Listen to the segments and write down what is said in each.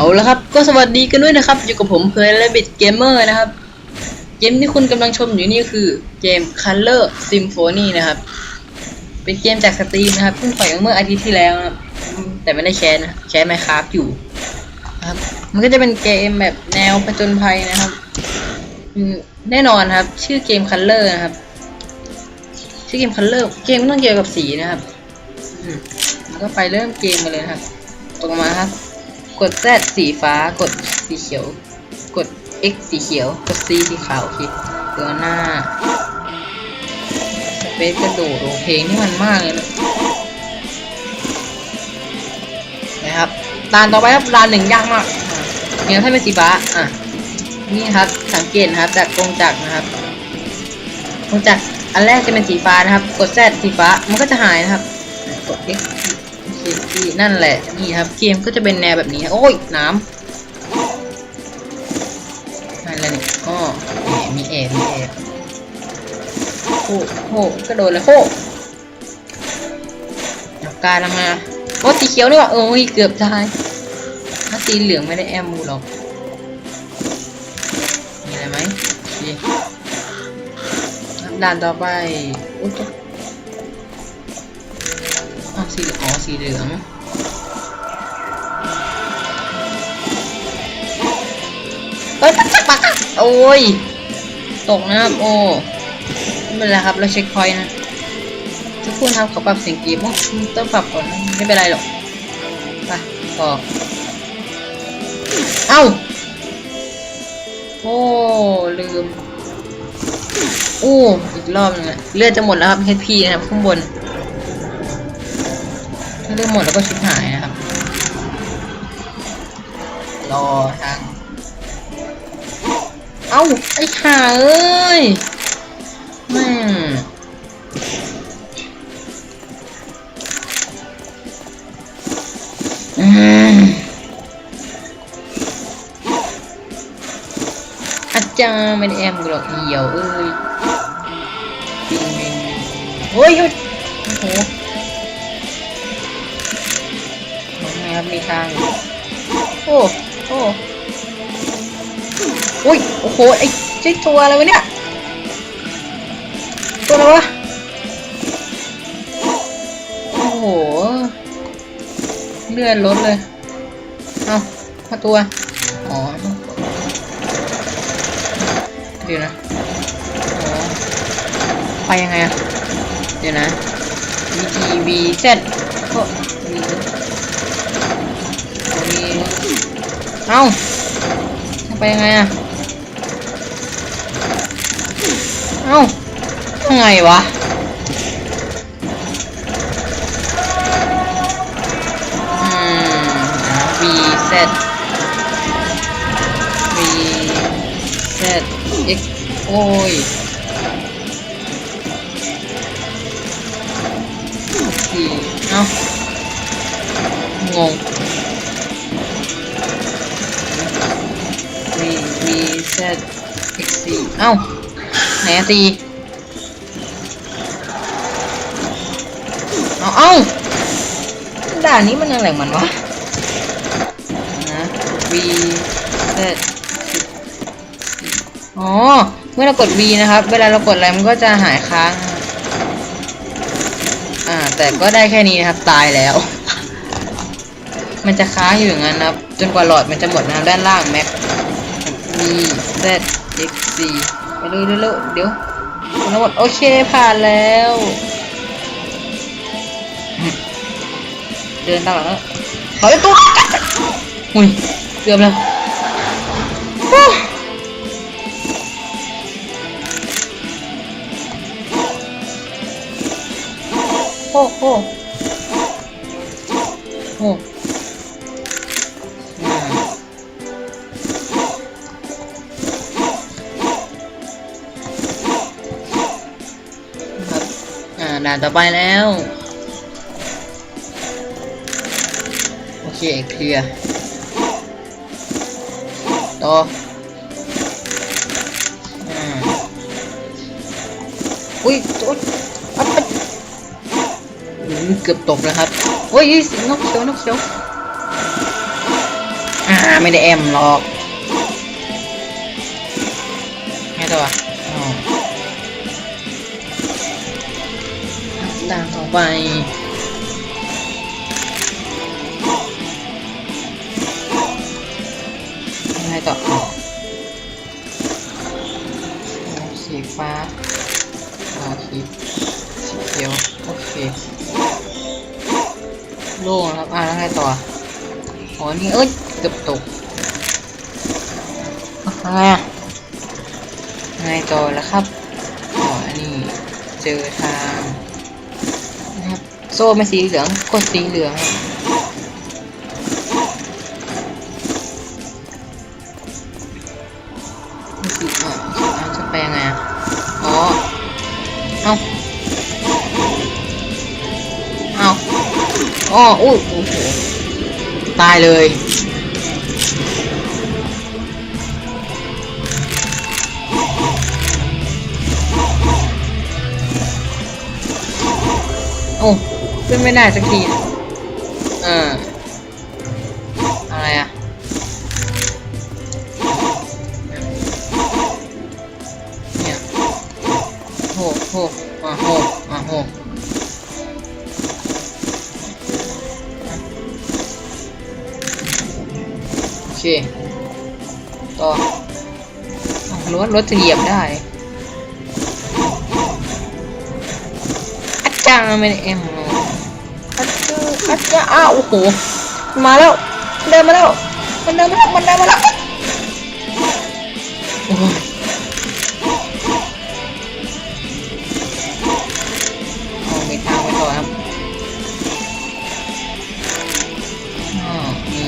เอาละครับ ก็สวัสดีกันด้วยนะครับ อยู่กับผมเพลย์และบิดเกมเมอร์นะครับ เกมที่คุณกำลังชมอยู่นี่คือเกม Color Symphony นะครับ เป็นเกมจากสตรีมนะครับเพิ่งปล่อยเมื่ออาทิตย์ที่แล้วนะครับ แต่ไม่ได้แชร์นะแชร์ไมครับอยู่นะครับ มันก็จะเป็นเกมแบบแนวผจญภัยนะครับแน่นอนครับ ชื่อเกม Color นะครับ ชื่อเกม Color เกมต้องเกี่ยวกับสีนะครับมแล้วก็ไปเริ่มเกมกันเลยนะครับ ตรงมาครับ กด Z สีฟ้ากดสีเขียว กด X สีเขียว กด C สีขาวโอเคตัวหน้าสเปซกระโดดโอ้เพลงนี่มันมากเลยนะนะครับด่านต่อไปครับด่านหนึ่งยากมากเนี่ยถ้าเป็นสีฟ้าอะนี่ครับสังเกตนะครับจากกรงจักรนะครับกรงจักรอันแรกจะเป็นสีฟ้านะครับ กด Z สีฟ้ามันก็จะหายนะครับกด X ที่ที่นั่นแหละนี่ครับเกมก็จะเป็นแนวแบบนี้ โอ้ยน้ำอะไรเนี่ยอ๋อแหมมีแอบมีแอบโอ้โหกระโดดเลยโหเอาการทำงาโอ้สีเขียวนี่หว่าโอ้ยเกือบตายถ้าสีเหลืองไม่ได้แอมมูหรอกมีอะไรไหมด่านต่อไปโอ้ยอ๋อ สีอ๋อสีเหลืองเฮ้ยปักจักปักโอ้ย ตกนะครับ โอ้ไม่เป็นไรครับ เราเช็คพอยต์นะทุกคนครับขอปรับเสียงกมโอ้ต้องปรับก่อน ไม่เป็นไรหรอก ไปต่อเอ้า โอ้ ลืมโอ้อีกรอบนึงอะเลือดจะหมดแล้วครับ HP นะครับ ข้างบน ถ้าเลือกหมดแล้วก็ชิบหายนะครับ รอทาง เอ้า ไอ้ห่าเอ้ยแม่อาจารย์ไม่ได้แอมกูหรอกเหี่ยวเอ้ยโอ้ยหยุดโอ้โห ครับ มีทาง โอ้ โอ้ อุ้ย โอ้โห ไอ้เจ๊ตัวอะไรวะเนี่ย ตัวอะไรวะ โอ้โห เลื่อนรถเลย เอามาตัว อ๋อเดี๋ยวนะไปยังไงอะเดี๋ยวนะ V G V Z ก็มีมี เอ้าไปยังไงอะเอ้ายังไงวะอืมอะ V Z V Z X โอ้ยสี่เอ้างง เอ้าไหนสี่เอาเอ้าด่านนี้มันอะไรมันวะนะ V Z อ๋อ เมื่อเรากด V นะครับ เวลาเรากดอะไรมันก็จะหายค้าง อ่า แต่ก็ได้แค่นี้นะครับ ตายแล้ว มันจะค้างอยู่อย่างนั้นนะครับ จนกว่าหลอดมันจะหมดนะด้านล่างแม็ก V Z X 4ไปเลยเร็วๆเดี๋ยวคนละหมดโอเคผ่านแล้ว เดินตามหลังแล้วขอเป็นตัวอุ้ยเกือบแล้วโอ้โห ด่านต่อไปแล้ว โอเค เคลียร์ต่ออุ้ยอุ๊ยอัพไปอืมเกือบตกแล้วครับโอ้ยสิงนกเขียวนกเขียวอ่าไม่ได้แอมหรอกไงต่อ ตามต่อไปไงต่ออ๋อสีฟ้าโอเคสีเขียว โอเคโล่งนะครับ อ่าแล้วไงต่ออ๋อนี่เอ้ย เกือบตกอะไรอะไงต่อแล้วครับอ๋ออันนี้เจอทาง ซ่ไม่สีเหลืองกดสีเหลืองนี่คืออ่อ่าจะไปยังไงอะอ๋อ เอาเอาอ๋ออุ้ยโอ้โหตายเลยโอ้ ขึ้นไม่ได้สักทีเอออะไรอะเนี่ยโหโหอะโหอะโหโอเคต่อรถรถจะเหยียบได้อาจารย์ไม่ได้เอ็ม อาจารย์อ้าวโอ้โหมาแล้วมันเดินมาแล้วมันเดินมาแล้วมันเดินมาแล้วมีทางไปต่อครับอ๋อมี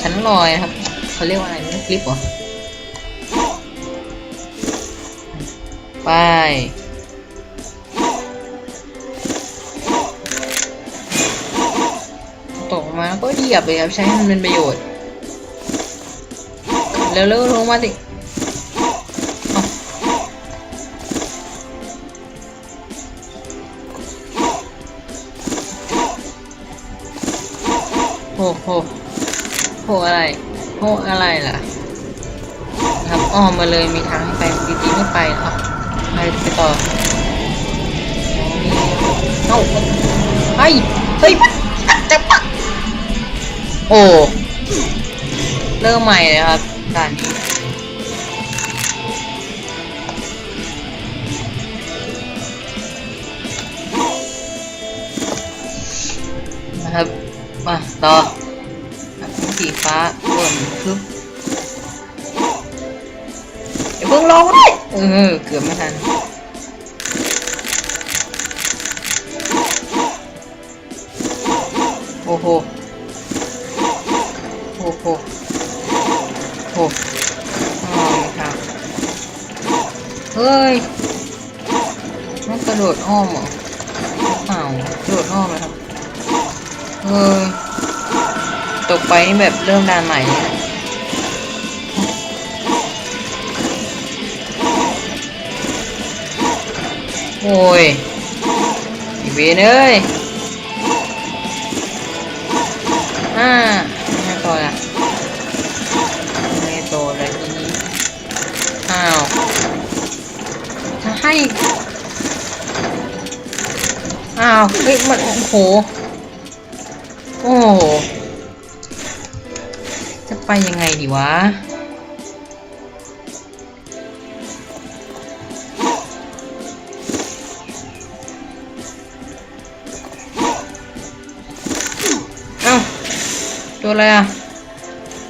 ชั้นลอยนะครับเขาเรียกว่าอะไรนี่คลิปเหรอไป กมาก็เหยียบเลยครับใช้ให้มันเป็นประโยชน์เร็วๆลงมาสิเอาโหโหอะไรโหอะไรล่ะ ครับอ้อมมาเลยมีทางให้ไปจริงๆไม่ไปครับไปไปต่อเอ้าเฮ้ยเฮ้ยจะปัก โอ้เริ่มใหม่เลยครับด่านนี้นะครับมาต่อสีฟ้าบนคึบเดี๋ยวเพิ่งลองด้วยเออเกือบไม่ทันโอ้โห โอ้โหโอ้อ๋อไม่ทำเฮ้ยมันกระโดดอ้อมเหรอเปล่ากระโดดอ้อมเลยครับเออตกไปนี่แบบเริ่มด่านใหม่เลยนะโอ้ยอีเวนเอ้ยอ่า อ้าวเฮ้ยมันโอ้โห โอ้จะไปยังไงดีวะ เอ้าตัวอะไรอะ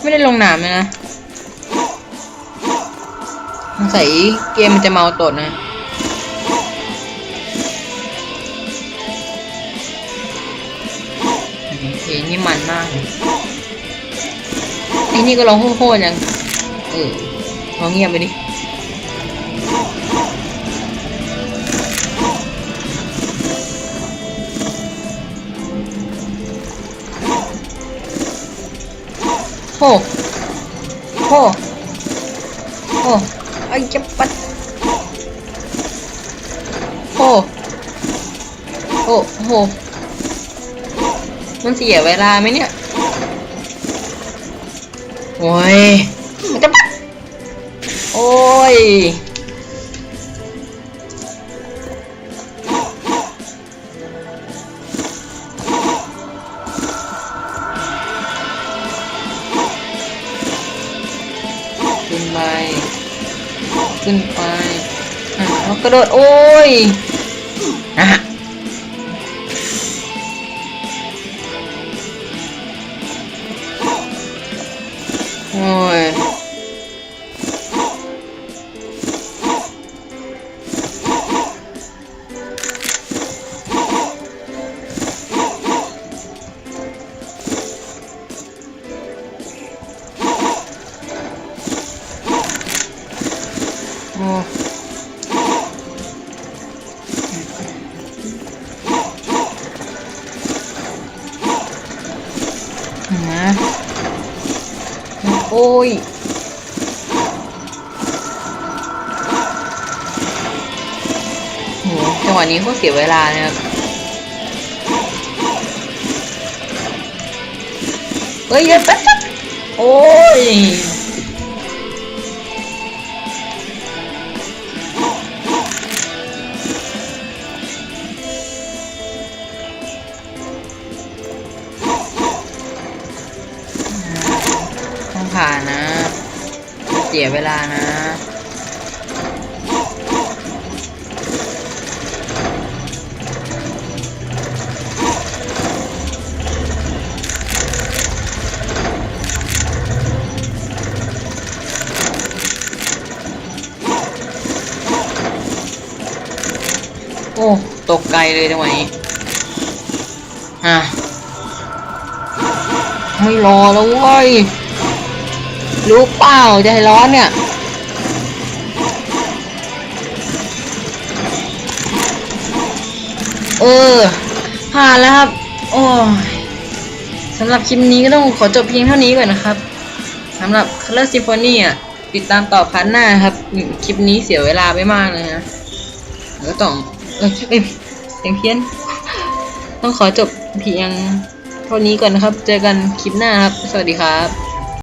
ไม่ได้ลงหนามเลยนะสงสัยเกมมันจะเมาตดนะ นี่มันมากเลยไอ้นี่ก็ร้องโคตรยัง เออร้องเงียบไปดิโหโห โห ไอ้จะปัด โห โห โห มัน เสียเวลาไหมเนี่ย โอ้ย มันจะปัดโอ้ย ขึ้นไป ขึ้นไป อะแล้วกระโดด โอ้ย อะ นะโอ้ยโหจังหวะนี้ก็เสียเวลานะครับเฮ้ยเดี๋ยวแป๊บโอ้ย สียเวลานะ โอ้ ตกไกลเลยจังหวะนี้อะไม่รอแล้วเว้ย รู้เปล่าใจร้อนเนี่ย เออ ผ่านแล้วครับ โอ้ยสำหรับคลิปนี้ก็ต้องขอจบเพียงเท่านี้ก่อนนะครับสำหรับ Color Symphony อะ ติดตามต่อพันหน้าครับ คลิปนี้เสียเวลาไปมากเลยนะแล้วต้องเออเสียงเพี้ยน ต้องขอจบเพียงเท่านี้ก่อนนะครับ เจอกันคลิปหน้าครับ สวัสดีครับ